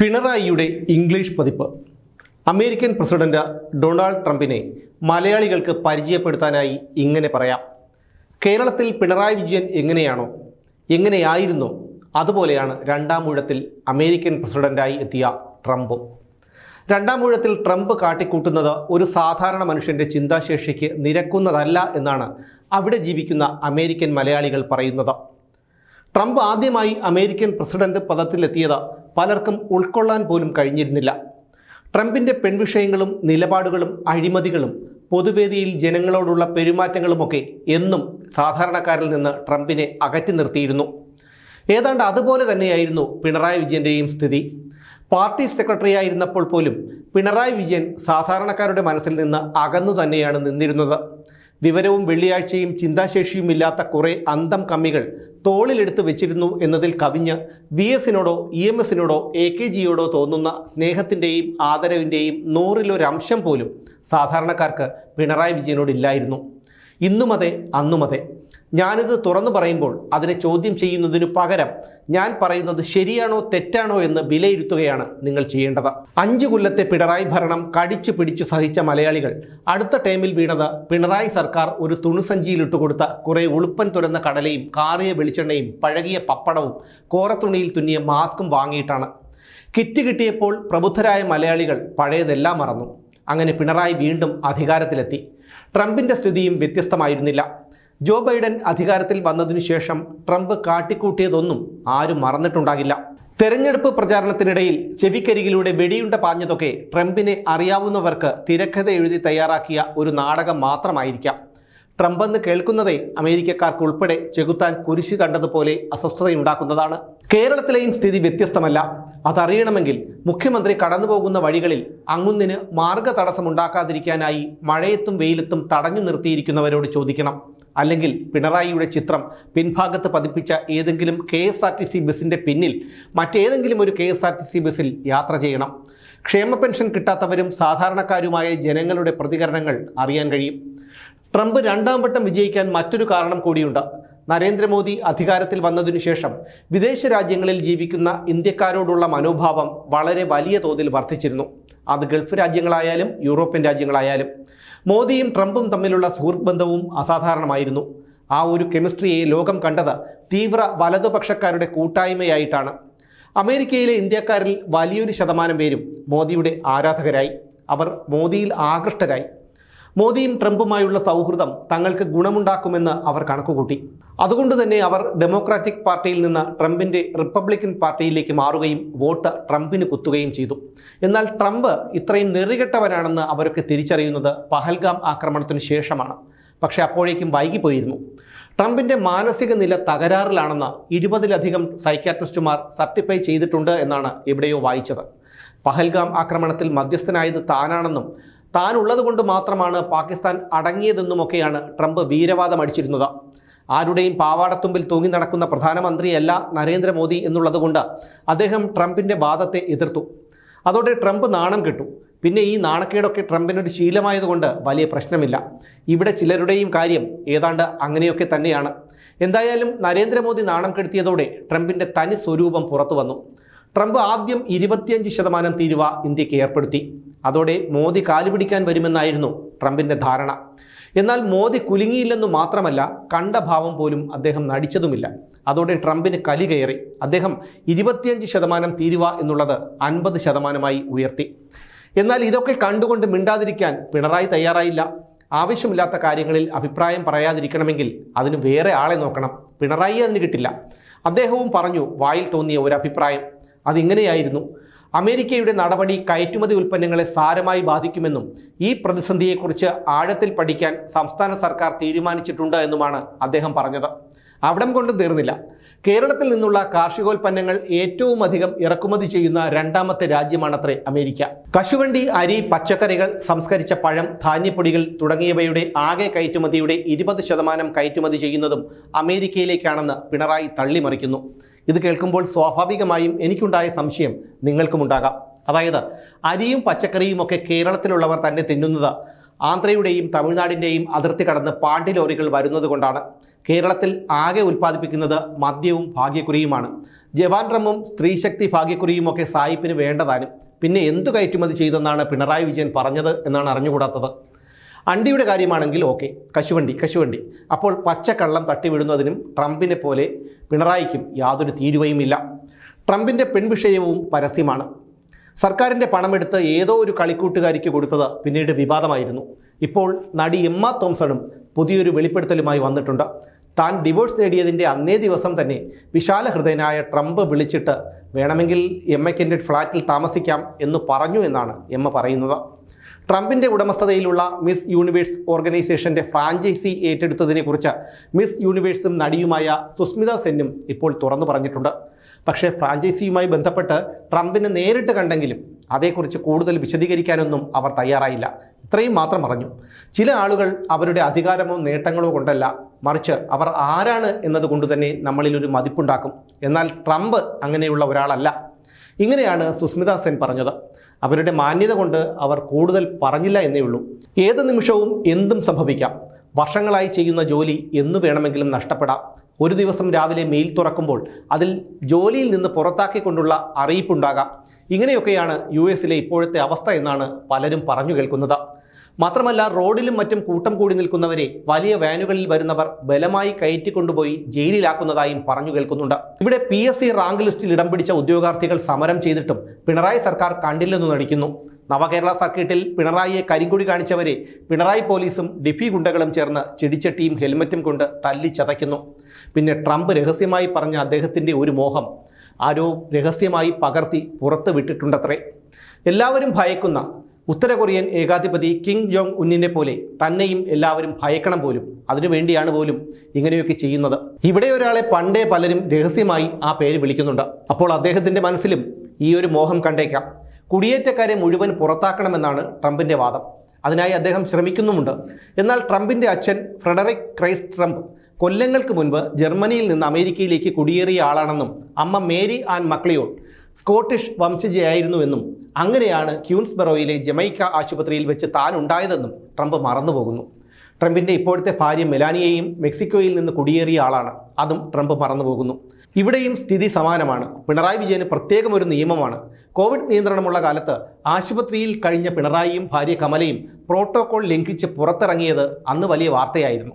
പിണറായിയുടെ ഇംഗ്ലീഷ് പതിപ്പ്. American president Donald ട്രംപിനെ മലയാളികൾക്ക് പരിചയപ്പെടുത്താനായി ഇങ്ങനെ പറയാം. കേരളത്തിൽ പിണറായി വിജയൻ എങ്ങനെയാണോ എങ്ങനെയായിരുന്നോ അതുപോലെയാണ് രണ്ടാം ഊഴത്തിൽ അമേരിക്കൻ പ്രസിഡന്റായി എത്തിയ ട്രംപും. രണ്ടാം ഊഴത്തിൽ ട്രംപ് കാട്ടിക്കൂട്ടുന്നത് ഒരു സാധാരണ മനുഷ്യന്റെ ചിന്താശേഷിക്ക് നിരക്കുന്നതല്ല എന്നാണ് അവിടെ ജീവിക്കുന്ന അമേരിക്കൻ മലയാളികൾ പറയുന്നത്. ട്രംപ് ആദ്യമായി അമേരിക്കൻ പ്രസിഡന്റ് പദത്തിലെത്തിയത് പലർക്കും ഉൾക്കൊള്ളാൻ പോലും കഴിഞ്ഞിരുന്നില്ല. ട്രംപിന്റെ പെൺവിഷയങ്ങളും നിലപാടുകളും അഴിമതികളും പൊതുവേദിയിൽ ജനങ്ങളോടുള്ള പെരുമാറ്റങ്ങളുമൊക്കെ എന്നും സാധാരണക്കാരിൽ നിന്ന് ട്രംപിനെ അകറ്റി നിർത്തിയിരുന്നു. ഏതാണ്ട് അതുപോലെ തന്നെയായിരുന്നു പിണറായി വിജയന്റെയും സ്ഥിതി. പാർട്ടി സെക്രട്ടറി ആയിരുന്നപ്പോൾ പോലും പിണറായി വിജയൻ സാധാരണക്കാരുടെ മനസ്സിൽ നിന്ന് അകന്നു തന്നെയാണ് നിന്നിരുന്നത്. വിവരവും വെള്ളിയാഴ്ചയും ചിന്താശേഷിയും ഇല്ലാത്ത കുറെ അന്തം കമ്മികൾ തോളിലെടുത്ത് വെച്ചിരുന്നു എന്നതിൽ കവിഞ്ഞ് വി എസിനോടോ ഇ എം എസിനോടോ എ കെ ജിയോടോ തോന്നുന്ന സ്നേഹത്തിന്റെയും ആദരവിന്റെയും നൂറിലൊരംശം പോലും സാധാരണക്കാർക്ക് പിണറായി വിജയനോടില്ലായിരുന്നു ഇന്നുമതെ അതെ അന്നും അതെ ഞാനിത് തുറന്നു പറയുമ്പോൾ അതിനെ ചോദ്യം ചെയ്യുന്നതിനു പകരം ഞാൻ പറയുന്നത് ശരിയാണോ തെറ്റാണോ എന്ന് വിലയിരുത്തുകയാണ് നിങ്ങൾ ചെയ്യേണ്ടത്. അഞ്ചു കൊല്ലത്തെ പിണറായി ഭരണം കടിച്ചു പിടിച്ചു സഹിച്ച മലയാളികൾ അടുത്ത ടൈമിൽ വീണത് പിണറായി സർക്കാർ ഒരു തുണിസഞ്ചിയിലിട്ട് കൊടുത്ത കുറെ ഉളുപ്പൻ തുരന്ന കടലയും കാറിയ വെളിച്ചെണ്ണയും പഴകിയ പപ്പടവും കോറത്തുണിയിൽ തുന്നിയ മാസ്കും വാങ്ങിയിട്ടാണ്. കിറ്റ് കിട്ടിയപ്പോൾ പ്രബുദ്ധരായ മലയാളികൾ പഴയതെല്ലാം മറന്നു. അങ്ങനെ പിണറായി വീണ്ടും അധികാരത്തിലെത്തി. ട്രംപിന്റെ സ്ഥിതിയും വ്യത്യസ്തമായിരുന്നില്ല. ജോ ബൈഡൻ അധികാരത്തിൽ വന്നതിനു ശേഷം ട്രംപ് കാട്ടിക്കൂട്ടിയതൊന്നും ആരും മറന്നിട്ടുണ്ടാകില്ല. തെരഞ്ഞെടുപ്പ് പ്രചാരണത്തിനിടയിൽ ചെവിക്കരികിലൂടെ വെടിയുണ്ട പാഞ്ഞതൊക്കെ ട്രംപിനെ അറിയാവുന്നവർക്ക് തിരക്കഥ എഴുതി തയ്യാറാക്കിയ ഒരു നാടകം മാത്രമായിരിക്കാം. ട്രംപ് എന്ന് കേൾക്കുന്നതേ അമേരിക്കക്കാർക്ക് ഉൾപ്പെടെ ചെകുത്താൻ കുരിശ് കണ്ടതുപോലെ അസ്വസ്ഥതയുണ്ടാക്കുന്നതാണ്. കേരളത്തിലെയും സ്ഥിതി വ്യത്യസ്തമല്ല. അതറിയണമെങ്കിൽ മുഖ്യമന്ത്രി കടന്നുപോകുന്ന വഴികളിൽ അങ്ങുന്നിന് മാർഗ തടസ്സമുണ്ടാക്കാതിരിക്കാനായി മഴയത്തും വെയിലത്തും തടഞ്ഞു നിർത്തിയിരിക്കുന്നവരോട് ചോദിക്കണം. അല്ലെങ്കിൽ പിണറായിയുടെ ചിത്രം പിൻഭാഗത്ത് പതിപ്പിച്ച ഏതെങ്കിലും K S R T C ബസ്സിന്റെ പിന്നിൽ മറ്റേതെങ്കിലും ഒരു K S R T C ബസ്സിൽ യാത്ര ചെയ്യണം. ക്ഷേമ പെൻഷൻ കിട്ടാത്തവരും സാധാരണക്കാരുമായ ജനങ്ങളുടെ പ്രതികരണങ്ങൾ അറിയാൻ കഴിയും. ട്രംപ് രണ്ടാം വട്ടം വിജയിക്കാൻ മറ്റൊരു കാരണം കൂടിയുണ്ട്. നരേന്ദ്രമോദി അധികാരത്തിൽ വന്നതിനു ശേഷം വിദേശ രാജ്യങ്ങളിൽ ജീവിക്കുന്ന ഇന്ത്യക്കാരോടുള്ള മനോഭാവം വളരെ വലിയ തോതിൽ വർദ്ധിച്ചിരുന്നു. അത് ഗൾഫ് രാജ്യങ്ങളായാലും യൂറോപ്യൻ രാജ്യങ്ങളായാലും. മോദിയും ട്രംപും തമ്മിലുള്ള സുഹൃത്ത് ബന്ധവും അസാധാരണമായിരുന്നു. ആ ഒരു കെമിസ്ട്രിയെ ലോകം കണ്ടത് തീവ്ര വലതുപക്ഷക്കാരുടെ കൂട്ടായ്മയായിട്ടാണ്. അമേരിക്കയിലെ ഇന്ത്യക്കാരിൽ വലിയൊരു ശതമാനം പേരും മോദിയുടെ ആരാധകരായി. അവർ മോദിയിൽ ആകൃഷ്ടരായി. മോദിയും ട്രംപുമായുള്ള സൗഹൃദം തങ്ങൾക്ക് ഗുണമുണ്ടാക്കുമെന്ന് അവർ കണക്കുകൂട്ടി. അതുകൊണ്ട് തന്നെ അവർ ഡെമോക്രാറ്റിക് പാർട്ടിയിൽ നിന്ന് ട്രംപിന്റെ റിപ്പബ്ലിക്കൻ പാർട്ടിയിലേക്ക് മാറുകയും വോട്ട് ട്രംപിന് കുത്തുകയും ചെയ്തു. എന്നാൽ ട്രംപ് ഇത്രയും നെറികെട്ടവനാണെന്ന് അവരൊക്കെ തിരിച്ചറിയുന്നത് പഹൽഗാം ആക്രമണത്തിനു ശേഷമാണ്. പക്ഷെ അപ്പോഴേക്കും വൈകിപ്പോയിരുന്നു. ട്രംപിന്റെ മാനസിക നില തകരാറിലാണെന്ന് ഇരുപതിലധികം സൈക്യാട്രിസ്റ്റുമാർ സർട്ടിഫൈ ചെയ്തിട്ടുണ്ട് എന്നാണ് എവിടെയോ വായിച്ചത്. പഹൽഗാം ആക്രമണത്തിൽ മധ്യസ്ഥനായത് താനാണെന്നും താൻ ഉള്ളതുകൊണ്ട് മാത്രമാണ് പാകിസ്ഥാൻ അടങ്ങിയതെന്നുമൊക്കെയാണ് ട്രംപ് വീരവാദം അടിച്ചിരുന്നത്. ആരുടെയും പാവാടത്തുമ്പിൽ തൂങ്ങി നടക്കുന്ന പ്രധാനമന്ത്രിയല്ല നരേന്ദ്രമോദി എന്നുള്ളതുകൊണ്ട് അദ്ദേഹം ട്രംപിന്റെ വാദത്തെ എതിർത്തു. അതോടെ ട്രംപ് നാണം കെട്ടു. പിന്നെ ഈ നാണക്കേടൊക്കെ ട്രംപിനൊരു ശീലമായതുകൊണ്ട് വലിയ പ്രശ്നമില്ല. ഇവിടെ ചിലരുടെയും കാര്യം ഏതാണ്ട് അങ്ങനെയൊക്കെ തന്നെയാണ്. എന്തായാലും നരേന്ദ്രമോദി നാണം കെടുത്തിയതോടെ ട്രംപിന്റെ തനി സ്വരൂപം പുറത്തു വന്നു ട്രംപ് ആദ്യം ഇരുപത്തിയഞ്ച് ശതമാനം തീരുവ ഇന്ത്യയ്ക്ക് ഏർപ്പെടുത്തി. അതോടെ മോദി കാലുപിടിക്കാൻ വരുമെന്നായിരുന്നു ട്രംപിന്റെ ധാരണ. എന്നാൽ മോദി കുലുങ്ങിയില്ലെന്നു മാത്രമല്ല കണ്ട ഭാവം പോലും അദ്ദേഹം നടിച്ചതുമില്ല. അതോടെ ട്രംപിന് കലി കയറി. അദ്ദേഹം ഇരുപത്തിയഞ്ച് ശതമാനം തീരുവ എന്നുള്ളത് അൻപത് ശതമാനമായി ഉയർത്തി. എന്നാൽ ഇതൊക്കെ കണ്ടുകൊണ്ട് മിണ്ടാതിരിക്കാൻ പിണറായി തയ്യാറായില്ല. ആവശ്യമില്ലാത്ത കാര്യങ്ങളിൽ അഭിപ്രായം പറയാതിരിക്കണമെങ്കിൽ അതിന് വേറെ ആളെ നോക്കണം. പിണറായി അതിന് കിട്ടില്ല. അദ്ദേഹവും പറഞ്ഞു വായിൽ തോന്നിയ ഒരു അഭിപ്രായം അതിങ്ങനെയായിരുന്നു. അമേരിക്കയുടെ നടപടി കയറ്റുമതി ഉൽപ്പന്നങ്ങളെ സാരമായി ബാധിക്കുമെന്നും ഈ പ്രതിസന്ധിയെക്കുറിച്ച് ആഴത്തിൽ പഠിക്കാൻ സംസ്ഥാന സർക്കാർ തീരുമാനിച്ചിട്ടുണ്ട് എന്നുമാണ് അദ്ദേഹം പറഞ്ഞത്. അവിടം കൊണ്ട് തീർന്നില്ല. കേരളത്തിൽ നിന്നുള്ള കാർഷികോൽപ്പന്നങ്ങൾ ഏറ്റവും അധികം ഇറക്കുമതി ചെയ്യുന്ന രണ്ടാമത്തെ രാജ്യമാണത്രേ അമേരിക്ക. കശുവണ്ടി അരി പച്ചക്കറികൾ സംസ്കരിച്ച പഴം ധാന്യപ്പൊടികൾ തുടങ്ങിയവയുടെ ആകെ കയറ്റുമതിയുടെ ഇരുപത് ശതമാനം കയറ്റുമതി ചെയ്യുന്നതും അമേരിക്കയിലേക്കാണെന്ന് പിണറായി തള്ളിമറിക്കുന്നു. ഇത് കേൾക്കുമ്പോൾ സ്വാഭാവികമായും എനിക്കുണ്ടായ സംശയം നിങ്ങൾക്കും ഉണ്ടാകാം. അതായത് അരിയും പച്ചക്കറിയും ഒക്കെ കേരളത്തിലുള്ളവർ തന്നെ തിന്നുന്നത് ആന്ധ്രയുടെയും തമിഴ്നാടിന്റെയും അതിർത്തി കടന്ന് പാണ്ടി ലോറികൾ വരുന്നത് കൊണ്ടാണ്. കേരളത്തിൽ ആകെ ഉൽപ്പാദിപ്പിക്കുന്നത് മദ്യവും ഭാഗ്യക്കുറിയുമാണ്. ജവാൻ റമ്മും സ്ത്രീശക്തി ഭാഗ്യക്കുറിയും ഒക്കെ സായിപ്പിന് വേണ്ടതാനും പിന്നെ എന്തു കയറ്റുമതി ചെയ്തെന്നാണ് പിണറായി വിജയൻ പറഞ്ഞത് എന്നാണ് അറിഞ്ഞുകൂടാത്തത്. അണ്ടിയുടെ കാര്യമാണെങ്കിൽ ഓക്കെ. കശുവണ്ടി കശുവണ്ടി. അപ്പോൾ പച്ചക്കള്ളം തട്ടിവിടുന്നതിനും ട്രംപിനെ പോലെ പിണറായിക്കും യാതൊരു തീരുവയുമില്ല. ട്രംപിന്റെ പെൺവിഷയവും പരസ്യമാണ്. സർക്കാരിന്റെ പണമെടുത്ത് ഏതോ ഒരു കളിക്കൂട്ടുകാരിക്ക് കൊടുത്തത് പിന്നീട് വിവാദമായിരുന്നു. ഇപ്പോൾ നടി എമ്മ തോംസണും പുതിയൊരു വെളിപ്പെടുത്തലുമായി വന്നിട്ടുണ്ട്. താൻ ഡിവോഴ്സ് നേടിയതിന്റെ അന്നേ ദിവസം തന്നെ വിശാല ഹൃദയനായ ട്രംപ് വിളിച്ചിട്ട് വേണമെങ്കിൽ എമ്മയ്ക്കെന്റെ ഫ്ലാറ്റിൽ താമസിക്കാം എന്ന് പറഞ്ഞു എന്നാണ് എമ്മ പറയുന്നത്. ട്രംപിന്റെ ഉടമസ്ഥതയിലുള്ള മിസ് യൂണിവേഴ്സ് ഓർഗനൈസേഷന്റെ ഫ്രാഞ്ചൈസി ഏറ്റെടുത്തതിനെക്കുറിച്ച് മിസ് യൂണിവേഴ്സും നടിയുമായ സുസ്മിത സെന്നും ഇപ്പോൾ തുറന്നു പറഞ്ഞിട്ടുണ്ട്. പക്ഷേ ഫ്രാഞ്ചൈസിയുമായി ബന്ധപ്പെട്ട് ട്രംപിനെ നേരിട്ട് കണ്ടെങ്കിലും അതേക്കുറിച്ച് കൂടുതൽ വിശദീകരിക്കാനൊന്നും അവർ തയ്യാറായില്ല. ഇത്രയും മാത്രം പറഞ്ഞു. ചില ആളുകൾ അവരുടെ അധികാരമോ നേട്ടങ്ങളോ കൊണ്ടല്ല മറിച്ച് അവർ ആരാണ് എന്നതുകൊണ്ട് തന്നെ നമ്മളിൽ ഒരു മതിപ്പുണ്ടാക്കും. എന്നാൽ ട്രംപ് അങ്ങനെയുള്ള ഒരാളല്ല. ഇങ്ങനെയാണ് സുസ്മിത സെൻ പറഞ്ഞത്. അവരുടെ മാന്യത കൊണ്ട് അവർ കൂടുതൽ പറഞ്ഞില്ല എന്നേ ഉള്ളൂ. ഏത് നിമിഷവും എന്തും സംഭവിക്കാം. വർഷങ്ങളായി ചെയ്യുന്ന ജോലി എന്നു വേണമെങ്കിലും നഷ്ടപ്പെടാം. ഒരു ദിവസം രാവിലെ മെയിൽ തുറക്കുമ്പോൾ അതിൽ ജോലിയിൽ നിന്ന് പുറത്താക്കിക്കൊണ്ടുള്ള അറിയിപ്പുണ്ടാകാം. ഇങ്ങനെയൊക്കെയാണ് യു എസിലെ ഇപ്പോഴത്തെ അവസ്ഥ എന്നാണ് പലരും പറഞ്ഞു കേൾക്കുന്നത്. മാത്രമല്ല റോഡിലും മറ്റും കൂട്ടം കൂടി നിൽക്കുന്നവരെ വലിയ വാനുകളിൽ വരുന്നവർ ബലമായി കയറ്റിക്കൊണ്ടുപോയി ജയിലിലാക്കുന്നതായും പറഞ്ഞു കേൾക്കുന്നുണ്ട്. ഇവിടെ പി എസ് സി റാങ്ക് ലിസ്റ്റിൽ ഇടം പിടിച്ച ഉദ്യോഗാർത്ഥികൾ സമരം ചെയ്തിട്ടും പിണറായി സർക്കാർ കണ്ടില്ലെന്ന് നടിക്കുന്നു. നവകേരള സർക്കിട്ടിൽ പിണറായിയെ കരിങ്കുടി കാണിച്ചവരെ പിണറായി പോലീസും ഡിഫി ഗുണ്ടകളും ചേർന്ന് ചെടിച്ചട്ടിയും ഹെൽമറ്റും കൊണ്ട് തല്ലിച്ചതയ്ക്കുന്നു പിന്നെ ട്രംപ് രഹസ്യമായി പറഞ്ഞ അദ്ദേഹത്തിന്റെ ഒരു മോഹം ആരോ രഹസ്യമായി പകർത്തി പുറത്ത് വിട്ടിട്ടുണ്ടത്രേ. എല്ലാവരും ഭയക്കുന്ന ഉത്തര കൊറിയൻ ഏകാധിപതി കിം ജോങ് ഉന്നിനെ പോലെ തന്നെയും എല്ലാവരും ഭയക്കണം പോലും. അതിനുവേണ്ടിയാണ് പോലും ഇങ്ങനെയൊക്കെ ചെയ്യുന്നത്. ഇവിടെ ഒരാളെ പണ്ടേ പലരും രഹസ്യമായി ആ പേര് വിളിക്കുന്നുണ്ട്. അപ്പോൾ അദ്ദേഹത്തിന്റെ മനസ്സിലും ഈ ഒരു മോഹം കണ്ടേക്കാം. കുടിയേറ്റക്കാരെ മുഴുവൻ പുറത്താക്കണമെന്നാണ് ട്രംപിന്റെ വാദം. അതിനായി അദ്ദേഹം ശ്രമിക്കുന്നുമുണ്ട്. എന്നാൽ ട്രംപിന്റെ അച്ഛൻ ഫ്രെഡറിക് ക്രൈസ്റ്റ് ട്രംപ് കൊല്ലങ്ങൾക്ക് മുൻപ് ജർമ്മനിയിൽ നിന്ന് അമേരിക്കയിലേക്ക് കുടിയേറിയ ആളാണെന്നും അമ്മ മേരി ആൻഡ് മക്ലിയോൺ സ്കോട്ടിഷ് വംശജയായിരുന്നുവെന്നും അങ്ങനെയാണ് ക്യൂൻസ്ബറോയിലെ ജമൈക്ക ആശുപത്രിയിൽ വെച്ച് താൻ ഉണ്ടായതെന്നും ട്രംപ് മറന്നുപോകുന്നു. ട്രംപിന്റെ ഇപ്പോഴത്തെ ഭാര്യ മെലാനിയയും മെക്സിക്കോയിൽ നിന്ന് കുടിയേറിയ ആളാണ്. അതും ട്രംപ് മറന്നുപോകുന്നു. ഇവിടെയും സ്ഥിതി സമാനമാണ്. പിണറായി വിജയന് പ്രത്യേകം ഒരു നിയമമാണ്. കോവിഡ് നിയന്ത്രണമുള്ള കാലത്ത് ആശുപത്രിയിൽ കഴിഞ്ഞ പിണറായിയും ഭാര്യ കമലയും പ്രോട്ടോകോൾ ലംഘിച്ച് പുറത്തിറങ്ങിയത് അന്ന് വലിയ വാർത്തയായിരുന്നു.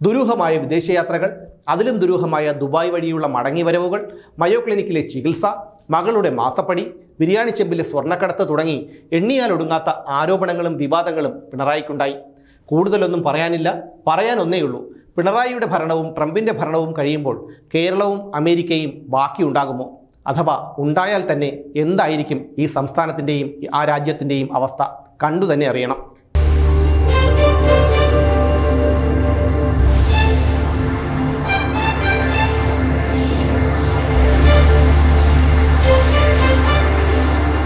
ദുരൂഹമായ വിദേശയാത്രകൾ അതിലും ദുരൂഹമായ ദുബായ് വഴിയുള്ള മടങ്ങിവരവുകൾ മയോ ക്ലിനിക്കിലെ ചികിത്സ മകളുടെ മാസപ്പടി ബിരിയാണി ചെമ്പിലെ സ്വർണക്കടത്ത് തുടങ്ങി എണ്ണിയാലൊടുങ്ങാത്ത ആരോപണങ്ങളും വിവാദങ്ങളും പിണറായിക്കുണ്ടായി. കൂടുതലൊന്നും പറയാനില്ല പറയാൻ ഒന്നേയുള്ളൂ പിണറായിയുടെ ഭരണവും ട്രംപിന്റെ ഭരണവും കഴിയുമ്പോൾ കേരളവും അമേരിക്കയും ബാക്കിയുണ്ടാകുമോ? അഥവാ ഉണ്ടായാൽ തന്നെ എന്തായിരിക്കും ഈ സംസ്ഥാനത്തിന്റെയും ആ രാജ്യത്തിന്റെയും അവസ്ഥ? കണ്ടു തന്നെ അറിയണം.